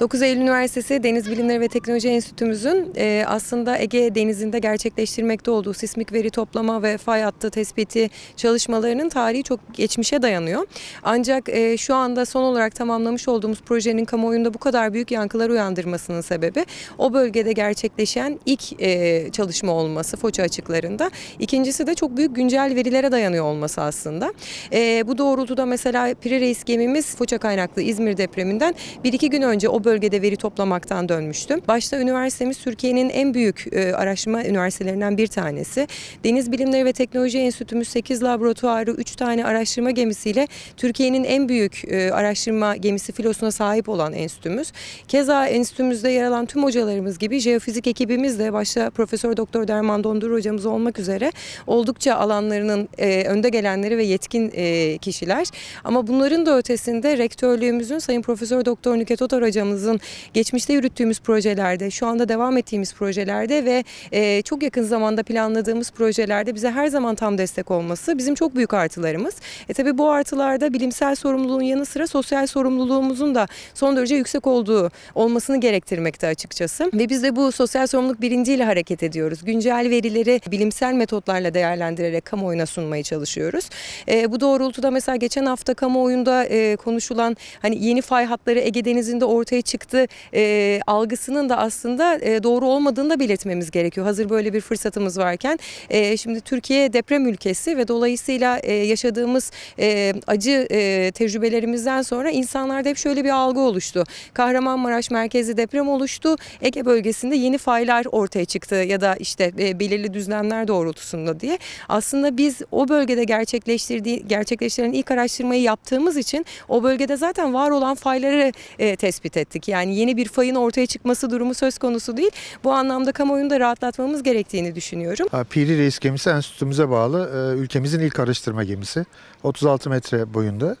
9 Eylül Üniversitesi Deniz Bilimleri ve Teknoloji Enstitümüzün e, aslında Ege Denizi'nde gerçekleştirmekte olduğu sismik veri toplama ve fay hattı tespiti çalışmalarının tarihi çok geçmişe dayanıyor. Ancak e, şu anda son olarak tamamlamış olduğumuz projenin kamuoyunda bu kadar büyük yankılar uyandırmasının sebebi o bölgede gerçekleşen ilk e, çalışma olması Foça açıklarında. İkincisi de çok büyük güncel verilere dayanıyor olması aslında. E, bu doğrultuda mesela Piri Reis gemimiz Foça kaynaklı İzmir depreminden bir iki gün önce o bölgede veri toplamaktan dönmüştü. Başta üniversitemiz Türkiye'nin en büyük e, araştırma üniversitelerinden bir tanesi. Deniz Bilimleri ve Teknoloji Enstitümüz 8 laboratuvarı, 3 tane araştırma gemisiyle Türkiye'nin en büyük e, araştırma gemisi filosuna sahip olan enstitümüz. Keza enstitümüzde yer alan tüm hocalarımız gibi jeofizik ekibimiz de başta Profesör Doktor Derman Dondur hocamız olmak üzere oldukça alanlarının e, önde gelenleri ve yetkin e, kişiler. Ama bunların da ötesinde rektörlüğümüzün Sayın Profesör Doktor Nüket Otar hocamızın geçmişte yürüttüğümüz projelerde, şu anda devam ettiğimiz projelerde ve e, çok yakın zamanda planladığımız projelerde bize her zaman tam destek olması bizim çok büyük artılarımız. E tabi bu artılarda bilimsel sorumluluğun yanı sıra sosyal sorumluluğumuzun da son derece yüksek olduğu olmasını gerektirmekte açıkçası. Ve biz de bu sosyal sorumluluk bilinciyle hareket ediyoruz. Güncel verileri bilimsel metotlarla değerlendirerek kamuoyuna sunmaya çalışıyoruz. E, bu doğrultuda mesela geçen hafta kamuoyunda e, konuşulan hani yeni fay hatları Ege Denizi'nde ortaya çıktı e, algısının da aslında e, doğru olmadığını da belirtmemiz gerekiyor. Hazır böyle bir fırsatımız varken. E, şimdi Türkiye deprem ülkesi ve dolayısıyla e, yaşadığımız e, acı e, tecrübelerimizden sonra insanlarda hep şöyle bir algı oluştu. Kahramanmaraş merkezli deprem oluştu. Ege bölgesinde yeni faylar ortaya çıktı ya da işte e, belirli düzlemler doğrultusunda diye. Aslında biz o bölgede gerçekleştirdiği gerçekleştiren ilk araştırmayı yaptığımız için o bölgede zaten var olan fayları e, tespit ettik. Yani yeni bir fayın ortaya çıkması durumu söz konusu değil. Bu anlamda kamuoyunu da rahatlatmamız gerektiğini düşünüyorum. Piri Reis gemisi enstitümüze bağlı e, ülkemizin ilk araştırma gemisi. 36 metre boyunda.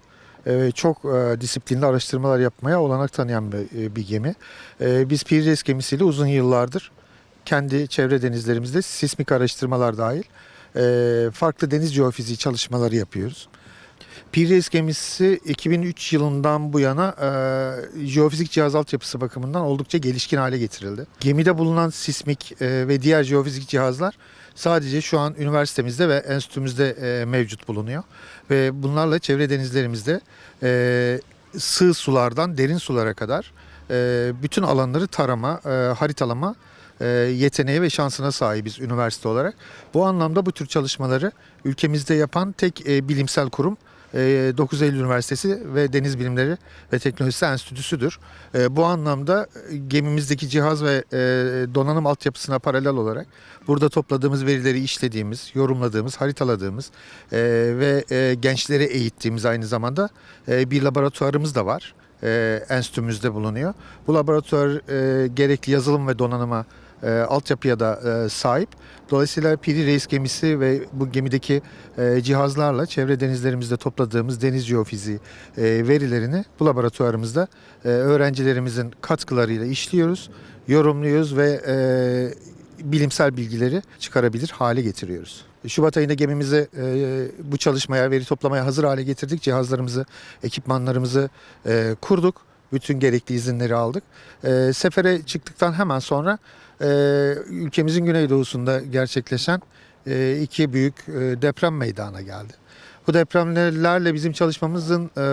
E, çok e, disiplinli araştırmalar yapmaya olanak tanıyan bir, gemi. Biz Piri Reis gemisiyle uzun yıllardır kendi çevre denizlerimizde sismik araştırmalar dahil farklı deniz jeofiziği çalışmaları yapıyoruz. Piri Reis gemisi 2003 yılından bu yana e, jeofizik cihaz altyapısı bakımından oldukça gelişkin hale getirildi. Gemide bulunan sismik e, ve diğer jeofizik cihazlar sadece şu an üniversitemizde ve enstitümüzde e, mevcut bulunuyor. Ve bunlarla çevre denizlerimizde e, sığ sulardan derin sulara kadar e, bütün alanları tarama, e, haritalama e, yeteneği ve şansına sahibiz üniversite olarak. Bu anlamda bu tür çalışmaları ülkemizde yapan tek e, bilimsel kurum 9 Eylül Üniversitesi ve Deniz Bilimleri ve Teknolojisi Enstitüsü'dür. E, Bu anlamda e, gemimizdeki cihaz ve e, donanım altyapısına paralel olarak burada topladığımız verileri işlediğimiz, yorumladığımız, haritaladığımız e, ve gençleri eğittiğimiz aynı zamanda bir laboratuvarımız da var. Enstitümüzde bulunuyor. Bu laboratuvar gerekli yazılım ve donanıma e, altyapıya da e, sahip. Dolayısıyla Piri Reis gemisi ve bu gemideki e, cihazlarla çevre denizlerimizde topladığımız deniz jeofiziği e, verilerini bu laboratuvarımızda e, öğrencilerimizin katkılarıyla işliyoruz, yorumluyoruz ve e, bilimsel bilgileri çıkarabilir hale getiriyoruz. Şubat ayında gemimizi e, bu çalışmaya, veri toplamaya hazır hale getirdik. Cihazlarımızı, ekipmanlarımızı e, kurduk. Bütün gerekli izinleri aldık. E, sefere çıktıktan hemen sonra e, ülkemizin güneydoğusunda gerçekleşen e, iki büyük e, deprem meydana geldi. Bu depremlerle bizim çalışmamızın e,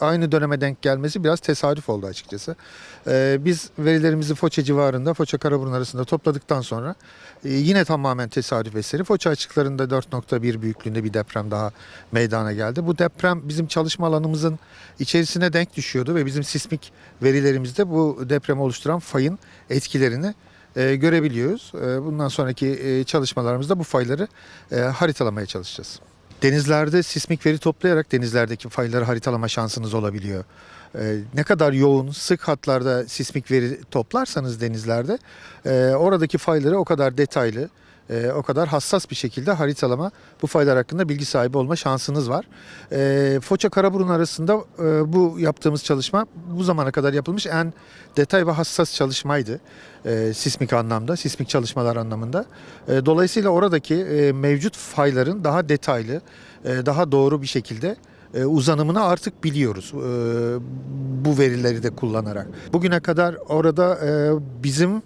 aynı döneme denk gelmesi biraz tesadüf oldu açıkçası. E, biz verilerimizi Foça civarında, Foça Karaburun arasında topladıktan sonra e, yine tamamen tesadüf eseri Foça açıklarında 4.1 büyüklüğünde bir deprem daha meydana geldi. Bu deprem bizim çalışma alanımızın içerisine denk düşüyordu ve bizim sismik verilerimizde bu depremi oluşturan fayın etkilerini e, görebiliyoruz. E, bundan sonraki e, çalışmalarımızda bu fayları e, haritalamaya çalışacağız. Denizlerde sismik veri toplayarak denizlerdeki fayları haritalama şansınız olabiliyor. E, ne kadar yoğun, sık hatlarda sismik veri toplarsanız denizlerde e, oradaki fayları o kadar detaylı, e, o kadar hassas bir şekilde haritalama, bu faylar hakkında bilgi sahibi olma şansınız var. E, Foça Karaburun arasında e, bu yaptığımız çalışma bu zamana kadar yapılmış en detay ve hassas çalışmaydı. E, sismik anlamda, sismik çalışmalar anlamında. E, dolayısıyla oradaki e, mevcut fayların daha detaylı, e, daha doğru bir şekilde e, uzanımını artık biliyoruz e, bu verileri de kullanarak. Bugüne kadar orada e, bizim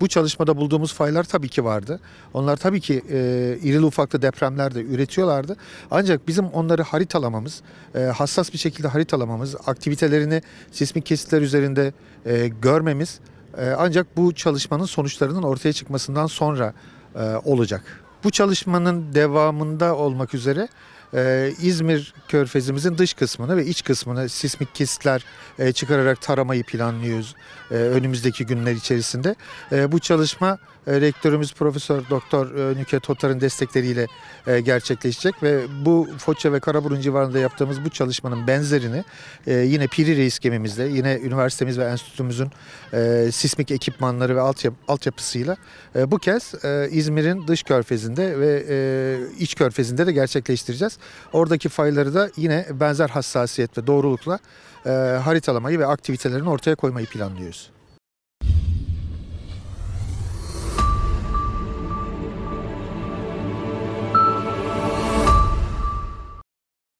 bu çalışmada bulduğumuz faylar tabii ki vardı. Onlar tabii ki e, irili ufaklı depremler de üretiyorlardı. Ancak bizim onları haritalamamız, e, hassas bir şekilde haritalamamız, aktivitelerini sismik kesitler üzerinde e, görmemiz e, ancak bu çalışmanın sonuçlarının ortaya çıkmasından sonra e, olacak. Bu çalışmanın devamında olmak üzere e, İzmir Körfezimizin dış kısmını ve iç kısmını sismik kesitler e, çıkararak taramayı planlıyoruz e, önümüzdeki günler içerisinde. E, bu çalışma rektörümüz Profesör Doktor e, Nüket Hotar'ın destekleriyle e, gerçekleşecek ve bu Foça ve Karaburun civarında yaptığımız bu çalışmanın benzerini e, yine Piri Reis gemimizde, yine üniversitemiz ve enstitümüzün e, sismik ekipmanları ve altyap- altyapısıyla e, bu kez e, İzmir'in dış körfezinde ve e, iç körfezinde de gerçekleştireceğiz. Oradaki fayları da yine benzer hassasiyet ve doğrulukla e, haritalamayı ve aktivitelerini ortaya koymayı planlıyoruz.